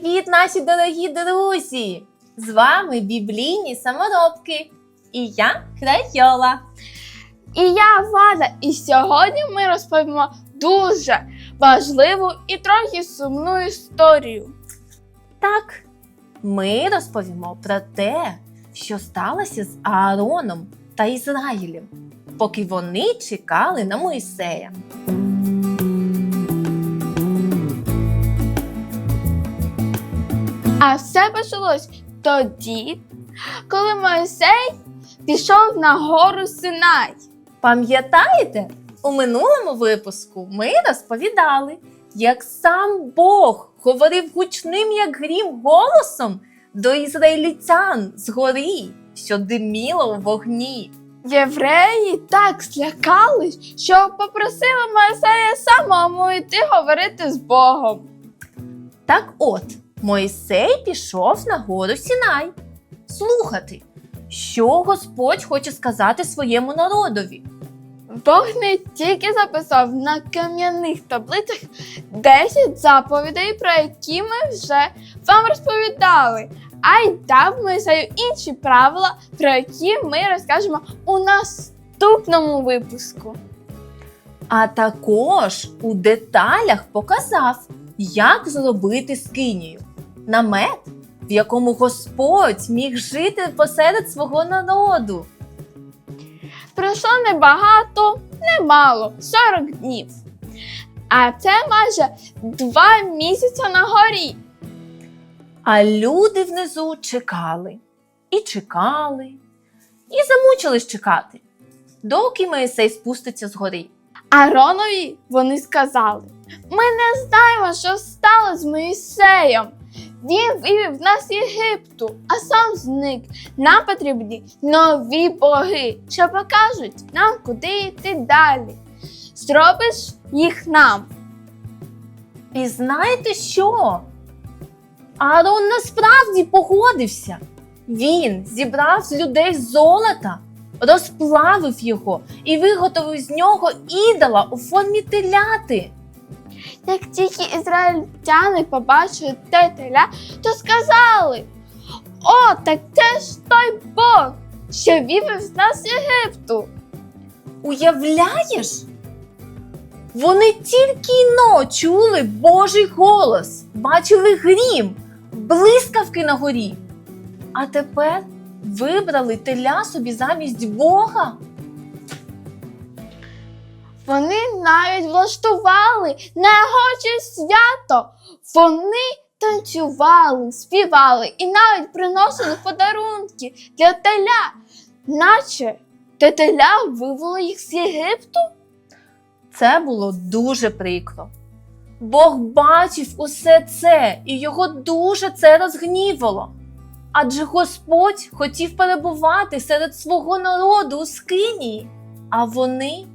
Привіт, наші дорогі друзі! З вами біблійні саморобки. І я Крайола. І я Влада, і сьогодні ми розповімо дуже важливу і трохи сумну історію. Так, ми розповімо про те, що сталося з Аароном та Ізраїлем, поки вони чекали на Моїсея. А все почалось тоді, коли Мойсей пішов на гору Синай. Пам'ятаєте, у минулому випуску ми розповідали, як сам Бог говорив гучним, як грім, голосом до ізраїльтян з гори, що диміло у вогні. Євреї так злякались, що попросили Мойсея самому йти говорити з Богом. Так от, Мойсей пішов на гору Сінай слухати, що Господь хоче сказати своєму народові. Бог не тільки записав на кам'яних таблицях 10 заповідей, про які ми вже вам розповідали, а й дав Мойсею інші правила, про які ми розкажемо у наступному випуску. А також у деталях показав, як зробити скинію. Намет, в якому Господь міг жити посеред свого народу. Пройшло небагато, немало 40 днів. А це майже два місяці на горі. А люди внизу чекали і чекали, і замучились чекати, доки Моїсей спуститься з гори. Аронові вони сказали: Ми не знаємо, що стало з Моїсеєм. Він вивів нас з Єгипту, а сам зник. Нам потрібні нові боги, що покажуть нам, куди йти далі. Зробиш їх нам. І знаєте що? Аарон насправді погодився. Він зібрав з людей золота, розплавив його і виготовив з нього ідола у формі теляти. Як тільки ізраїльтяни побачили те теля, то сказали: О, так це ж той Бог, що вивів нас з Єгипту. Уявляєш? Вони тільки но чули Божий голос, бачили грім, блискавки на горі. А тепер вибрали теля собі замість Бога. Вони навіть влаштували найгоче свято. Вони танцювали, співали і навіть приносили подарунки для теля, наче те теля вивело їх з Єгипту. Це було дуже прикро. Бог бачив усе це, і його дуже це розгнівало. Адже Господь хотів перебувати серед свого народу у скинії, а вони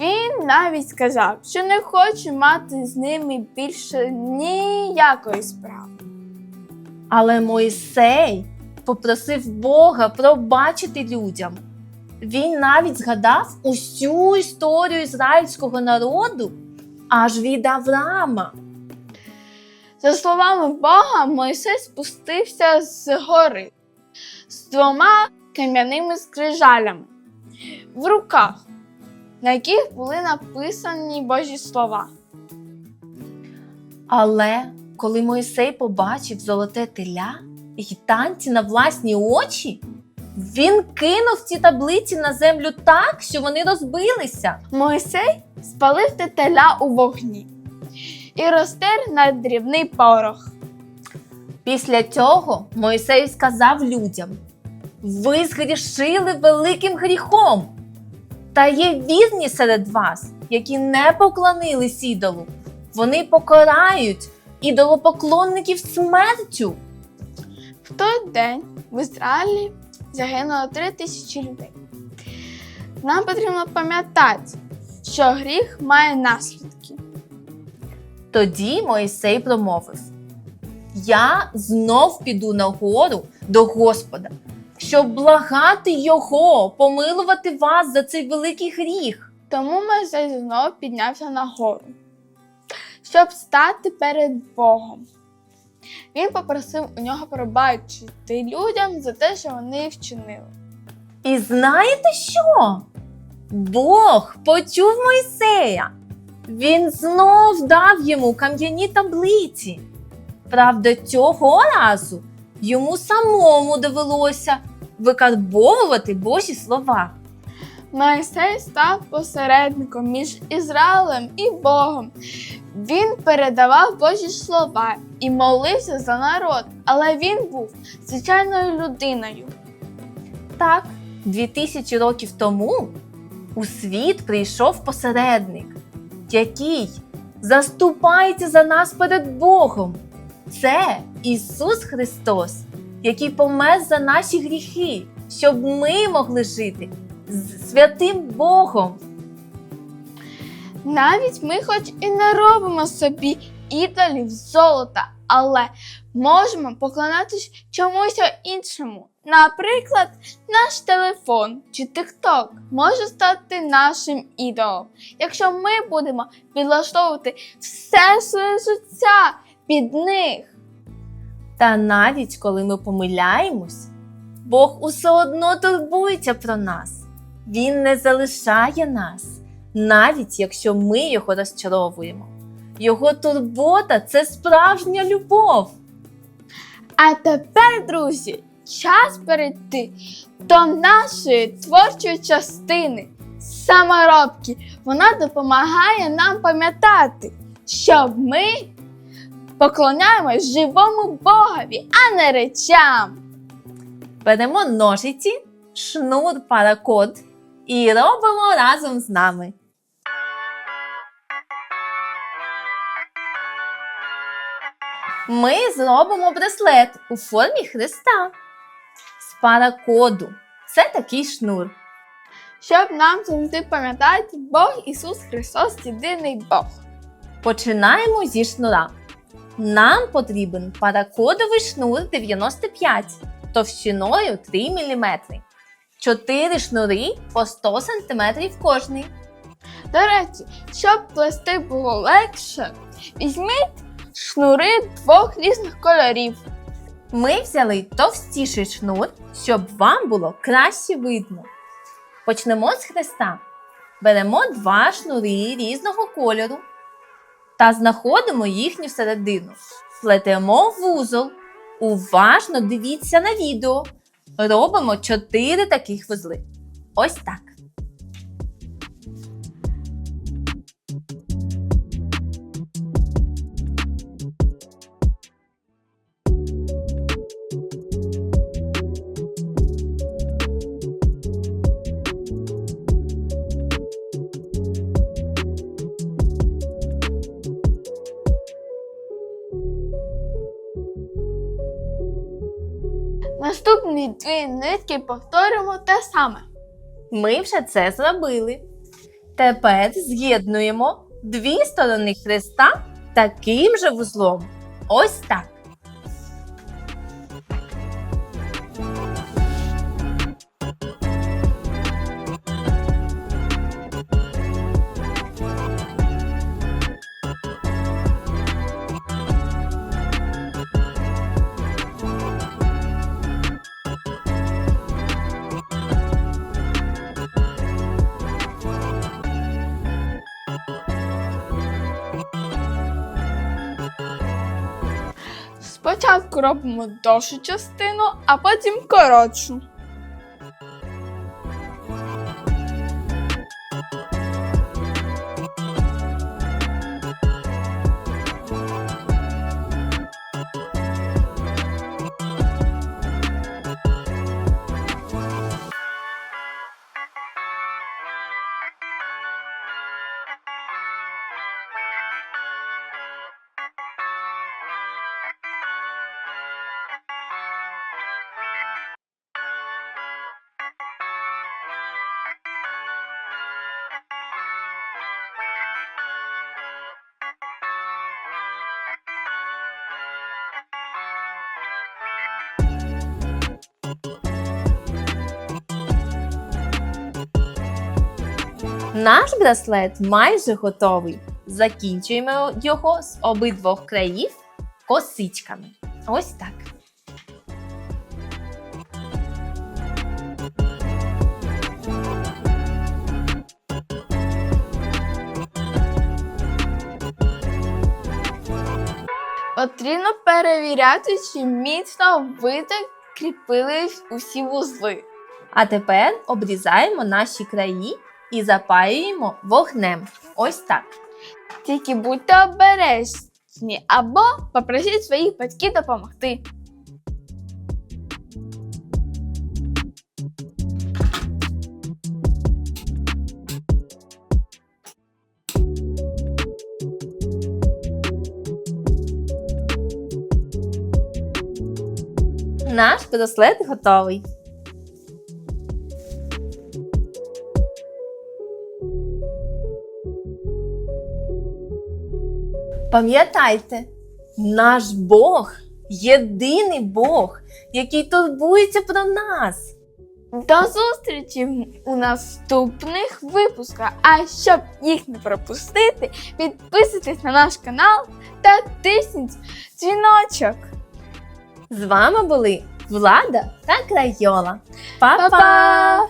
Він навіть сказав, що не хоче мати з ними більше ніякої справи. Але Мойсей попросив Бога пробачити людям. Він навіть згадав усю історію ізраїльського народу аж від Авраама. За словами Бога, Мойсей спустився з гори з двома кам'яними скрижалями в руках, на яких були написані Божі слова. Але коли Мойсей побачив золоте теля і танці на власні очі, він кинув ці таблиці на землю так, що вони розбилися. Мойсей спалив те теля у вогні і розтер на дрібний порох. Після цього Мойсей сказав людям: Ви згрішили великим гріхом, та є вірні серед вас, які не поклонились ідолу. Вони покарають ідолопоклонників смертю. В той день в Ізраїлі загинуло три тисячі людей. Нам потрібно пам'ятати, що гріх має наслідки. Тоді Мойсей промовив: Я знов піду на гору до Господа, щоб благати Його, помилувати вас за цей великий гріх. Тому Мойсей знову піднявся на гору, щоб стати перед Богом. Він попросив у нього пробачити людям за те, що вони вчинили. І знаєте що? Бог почув Мойсея. Він знов дав йому кам'яні таблиці. Правда, цього разу йому самому довелося викарбовувати Божі слова. Мойсей став посередником між Ізраїлем і Богом. Він передавав Божі слова і молився за народ, але він був звичайною людиною. Так, дві тисячі років тому у світ прийшов посередник, який заступається за нас перед Богом. Це Ісус Христос, який помер за наші гріхи, щоб ми могли жити з святим Богом. Навіть ми, хоч і не робимо собі ідолів золота, але можемо поклонатись чомусь іншому. Наприклад, наш телефон чи TikTok може стати нашим ідолом, якщо ми будемо підлаштовувати все своє життя під них. Та навіть коли ми помиляємось, Бог усе одно турбується про нас. Він не залишає нас, навіть якщо ми його розчаровуємо. Його турбота це справжня любов. А тепер, друзі, час перейти до нашої творчої частини саморобки. Вона допомагає нам пам'ятати, що ми поклоняємось живому Богові, а не речам. Беремо ножиці, шнур, паракод і робимо разом з нами. Ми зробимо браслет у формі хреста з паракоду. Це такий шнур. Щоб нам завжди пам'ятати, Бог Ісус Христос єдиний Бог. Починаємо зі шнура. Нам потрібен паракодовий шнур 95 товщиною 3 мм. 4 шнури по 100 см кожний. До речі, щоб плести було легше, візьміть шнури двох різних кольорів. Ми взяли товстіший шнур, щоб вам було краще видно. Почнемо з хреста. Беремо два шнури різного кольору та знаходимо їхню середину. Плетемо вузол. Уважно дивіться на відео. Робимо 4 таких вузли. Ось так. Наступні дві нитки повторимо те саме. Ми вже це зробили. Тепер з'єднуємо дві сторони хреста таким же вузлом. Ось так. Спочатку робимо довшу частину, а потім коротшу. Наш браслет майже готовий. закінчуємо його з обидвох країв косичками. Ось так. Потрібно перевіряти, чи міцно ви кріпили усі вузли. А тепер обрізаємо наші краї і запаюємо вогнем. Ось так. Тільки будьте обережні або попросіть своїх батьків допомогти. Наш браслет готовий. Пам'ятайте, наш Бог єдиний Бог, який турбується про нас. До зустрічі у наступних випусках. А щоб їх не пропустити, підписуйтесь на наш канал та тисніть дзвіночок. З вами були Влада та Крайола. Па-па!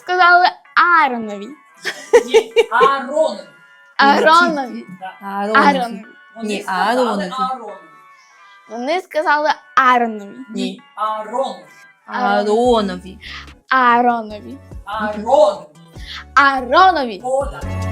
Сказали Аронові. Ні, Ааронові. Аронові. Да. Ааронові. Вони Ні, сказали Ааронові. Ааронові. Вони сказали Ааронові. Ні. Ааронові. Аронові. Ааронові. Аронові. Аронові. О, так.